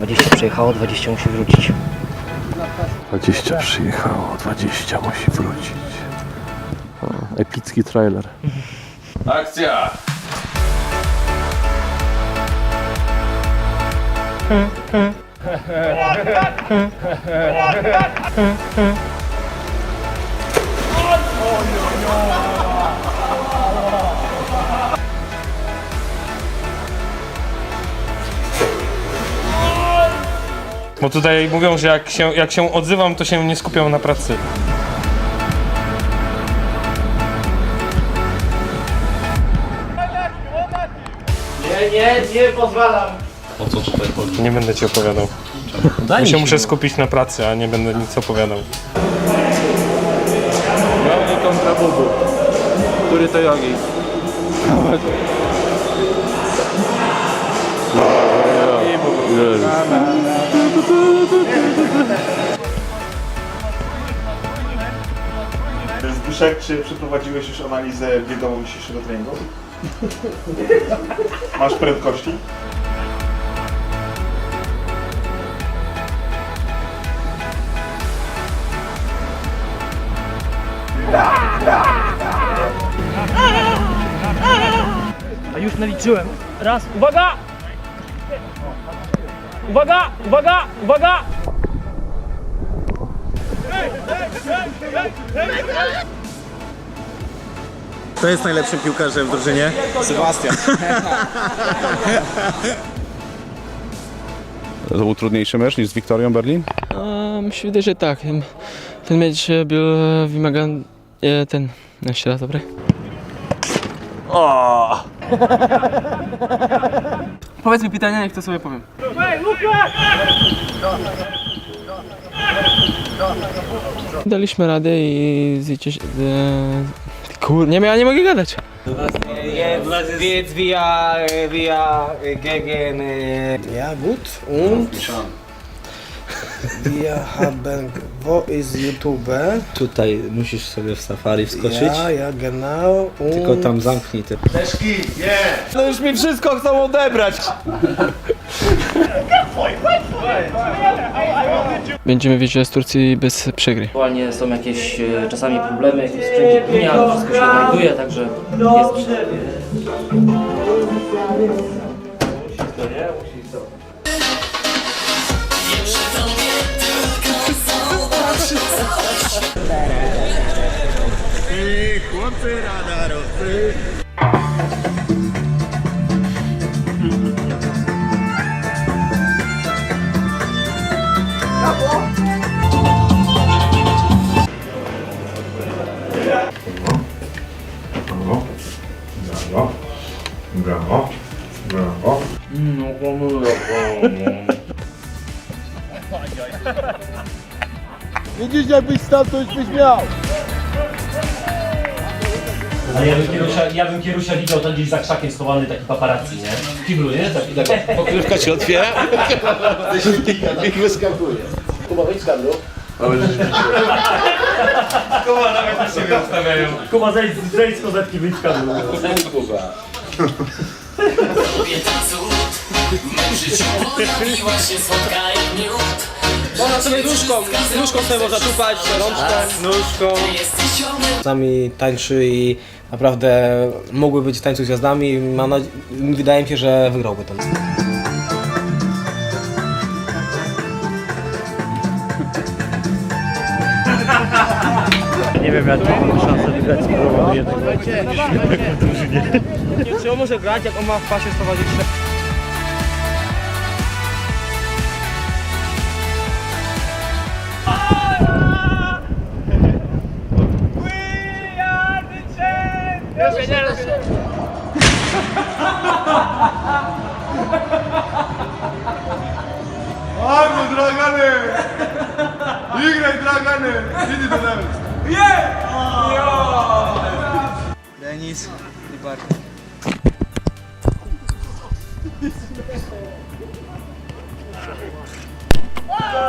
20 przyjechało, 20 musi wrócić. 20 przyjechało, 20 musi wrócić. O, epicki trailer. Akcja! Bo tutaj mówią, że jak się, jak się odzywam, to się nie skupiam na pracy. Nie, nie, nie pozwalam. O co tutaj chodzi? Nie będę ci opowiadał. Ja się muszę skupić na pracy, a nie będę nic opowiadał. Jogi kontra Bubu. Który to jogi? Zbyszek, czy przeprowadziłeś już analizę biegową dzisiejszego treningu? Masz prędkości? A już naliczyłem. Raz, uwaga! Uwaga, uwaga, uwaga! Kto jest najlepszym piłkarzem w drużynie? Sebastian. To był trudniejszy mecz niż z Wiktorią Berlin? A, mi się wydaje, że tak. Ten- mecz był wymagany. e, Ten. Jeszcze raz, dobry? Powiedz mi pytania, niech to sobie powiem. Daliśmy radę i zliczyć. E, kur... Nie, ja nie mogę gadać. Jetzt wir, wir gegen Ja, gut. Und wir haben, wo ist YouTube? Tutaj musisz sobie w safari wskoczyć. Ja, ja, genau. Und Tylko tam zamknij te. No już mi wszystko chcą odebrać. Będziemy wiedzieć z Turcji bez przegry. Aktualnie są jakieś e, czasami problemy, jakieś sprzęcie ale wszystko się znajduje, także jest Widzisz jakbyś stał, to już byś miał. Ja bym Kierusia, ja bym Kierusia widział tam gdzieś za krzakiem schowany taki paparazzi, nie? W kiblu, nie? Taki, taki. Pokrywka się otwiera. I wyskakuje. Kuba, wyjdź z kadru. Kuba, zejdź, zejdź z kozetki, wyjdź w kadru. Można sobie nóżką, nóżką sobie można tupać, rączką, nóżką. Czasami tańczy i naprawdę mógłby być w tańcu z gwiazdami. Mam nadzie- wydaje mi się, że wygrałby ten. Nie wiem, ja mam szansę wygrać z próbą jednak. Czy on może grać, jak on ma w pasie sprowadzić драгані! Іграй, драгані! Іди до нас! Є! Деніс, Дібар. Oh!